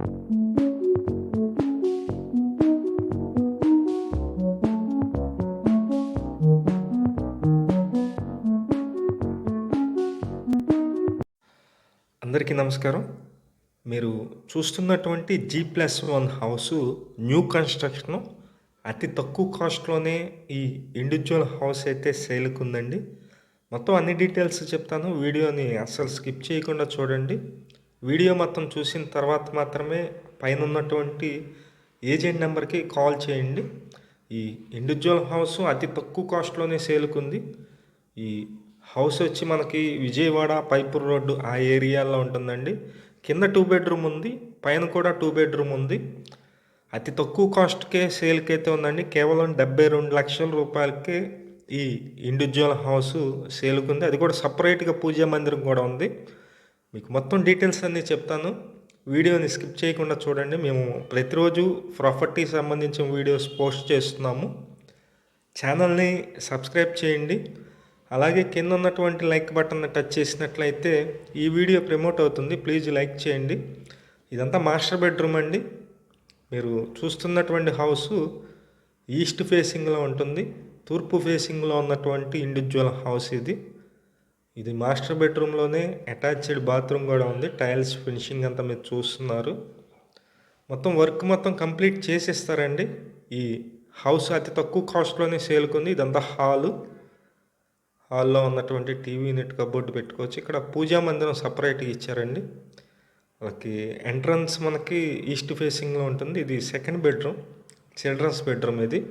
అందరికీ నమస్కారం. మీరు చూస్తున్నటువంటి G plus one house new construction అతి తక్కువ కాస్ట్లోనే ఈ ఇండివిజువల్ హౌస్ అయితే సేల్కి ఉందండి మొత్తం అన్ని డీటెయిల్స్ చెప్తాను. వీడియోని అస్సలు స్కిప్ చేయకుండా చూడండి. వీడియో మొత్తం చూసిన తర్వాత మాత్రమే పైన ఉన్నటువంటి ఏజెంట్ నెంబర్కి కాల్ చేయండి. ఈ ఇండివిజువల్ హౌస్ అతి తక్కువ కాస్ట్లోనే సేల్కి ఉంది ఈ హౌస్ వచ్చి మనకి విజయవాడ పైపూర్ రోడ్డు ఆ ఏరియాలో ఉంటుందండి. కింద టూ బెడ్రూమ్ ఉంది పైన కూడా టూ బెడ్రూమ్ ఉంది. అతి తక్కువ కాస్ట్కే సేల్కి అయితే ఉందండి. కేవలం డెబ్బై రెండు లక్షల రూపాయలకే ఈ ఇండివిజువల్ హౌస్ సేల్కుంది. అది కూడా సపరేట్గా పూజా మందిరం కూడా ఉంది. మీకు మొత్తం డీటెయిల్స్ అన్నీ చెప్తాను. వీడియోని స్కిప్ చేయకుండా చూడండి. మేము ప్రతిరోజు ప్రాపర్టీ సంబంధించిన వీడియోస్ పోస్ట్ చేస్తున్నాము. ఛానల్ని సబ్స్క్రైబ్ చేయండి. అలాగే కింద ఉన్నటువంటి లైక్ బటన్ టచ్ చేసినట్లయితే ఈ వీడియో ప్రమోట్ అవుతుంది. ప్లీజ్ లైక్ చేయండి. ఇదంతా మాస్టర్ బెడ్రూమ్ అండి. మీరు చూస్తున్నటువంటి హౌస్ ఈస్ట్ ఫేసింగ్లో ఉంటుంది. తూర్పు ఫేసింగ్లో ఉన్నటువంటి ఇండివిజువల్ హౌస్ ఇది. ఇది మాస్టర్ బెడ్రూమ్లోనే అటాచ్డ్ బాత్రూమ్ కూడా ఉంది. టైల్స్ ఫినిషింగ్ అంతా మీరు చూస్తున్నారు. మొత్తం వర్క్ మొత్తం కంప్లీట్ చేసేస్తారండి. ఈ హౌస్ అతి తక్కువ కాస్ట్లోనే సేల్కుంది. ఇదంతా హాలు. హాల్లో ఉన్నటువంటి టీవీ యూనిట్ కబోర్డు పెట్టుకోవచ్చు. ఇక్కడ పూజా మందిరం సపరేట్గా ఇచ్చారండి. వాళ్ళకి ఎంట్రన్స్ మనకి ఈస్ట్ ఫేసింగ్లో ఉంటుంది. ఇది సెకండ్ బెడ్రూమ్ చిల్డ్రన్స్ బెడ్రూమ్ ఇది.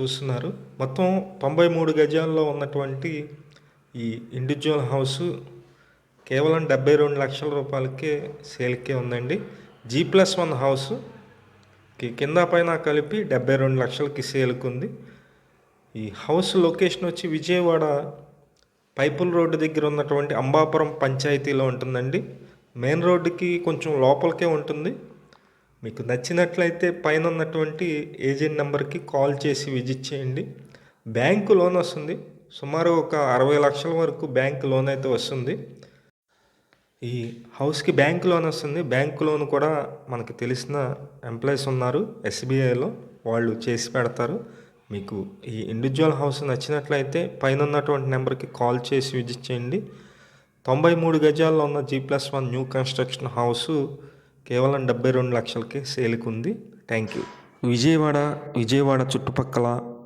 చూస్తున్నారు. మొత్తం తొంభై మూడు గజాల్లో ఉన్నటువంటి ఈ ఇండివిజువల్ హౌస్ కేవలం డెబ్బై రెండు లక్షల రూపాయలకే సేల్కే ఉందండి. జీ ప్లస్ వన్ హౌస్ కింద పైన కలిపి డెబ్బై రెండు లక్షలకి సేల్కి ఉంది ఈ హౌస్ లొకేషన్ వచ్చి విజయవాడ పైపుల్ రోడ్డు దగ్గర ఉన్నటువంటి అంబాపురం పంచాయతీలో ఉంటుందండి. మెయిన్ రోడ్డుకి కొంచెం లోపలికే ఉంటుంది. మీకు నచ్చినట్లయితే పైన ఉన్నటువంటి ఏజెంట్ నెంబర్కి కాల్ చేసి విజిట్ చేయండి. బ్యాంకు లోన్ వస్తుంది. సుమారు ఒక అరవై లక్షల వరకు బ్యాంక్ లోన్ అయితే వస్తుంది. ఈ హౌస్కి బ్యాంక్ లోన్ వస్తుంది. బ్యాంక్ లోన్ కూడా మనకు తెలిసిన ఎంప్లాయీస్ ఉన్నారు. ఎస్బీఐలో వాళ్ళు చేసి పెడతారు. మీకు ఈ ఇండివిజువల్ హౌస్ నచ్చినట్లయితే పైన ఉన్నటువంటి నెంబర్కి కాల్ చేసి విజిట్ చేయండి. తొంభై మూడు గజాల్లో ఉన్న G plus one new construction house కేవలం డెబ్బై రెండు లక్షలకి సేల్కి ఉంది. Thank you. విజయవాడ విజయవాడ చుట్టుపక్కల